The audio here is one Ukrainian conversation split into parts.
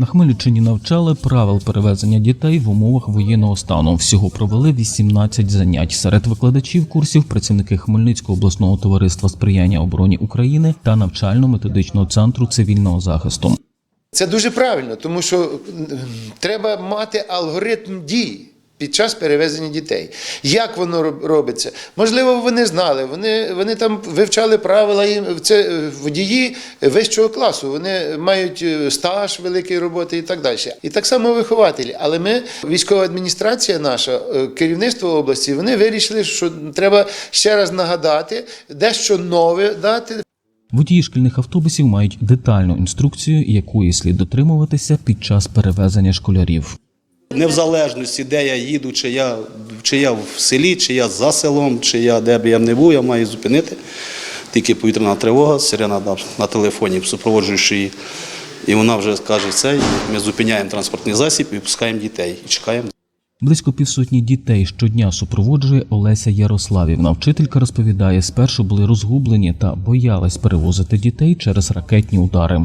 На Хмельниччині навчали правил перевезення дітей в умовах воєнного стану. Всього провели 18 занять. Серед викладачів курсів працівники Хмельницького обласного товариства сприяння обороні України та навчально-методичного центру цивільного захисту. Це дуже правильно, тому що треба мати алгоритм дій. Під час перевезення дітей. Як воно робиться? Можливо, вони знали, вони, вони там вивчали правила, і це е, водії вищого класу, вони мають е, стаж великої роботи і так далі. І так само вихователі. Але ми, військова адміністрація наша, е, керівництво області, вони вирішили, що треба ще раз нагадати, дещо нове дати, Водії шкільних автобусів мають детальну інструкцію, якої слід дотримуватися під час перевезення школярів. Не в залежності, де я їду, чи я, чи я в селі, чи я за селом, чи я де б я не був, я маю зупинити. Тільки повітряна тривога, сирена на, телефоні, супроводжуючи її. І вона вже каже це, ми зупиняємо транспортний засіб і пускаємо дітей і чекаємо. Близько півсотні дітей щодня супроводжує Олеся Ярославівна. Вчителька розповідає, спершу були розгублені та боялись перевозити дітей через ракетні удари.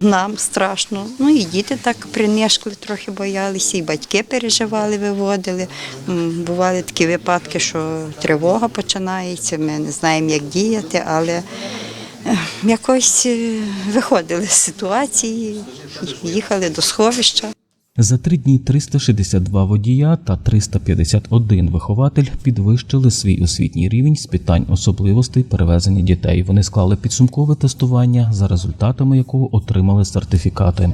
Нам страшно. Ну і діти так принишкли, трохи боялися, і батьки переживали, виводили. Бували такі випадки, що тривога починається, ми не знаємо, як діяти, але е, якось е, виходили з ситуації, їхали до сховища. За три дні 362 водія та 351 вихователь підвищили свій освітній рівень з питань особливостей перевезення дітей. Вони склали підсумкове тестування, за результатами якого отримали сертифікати.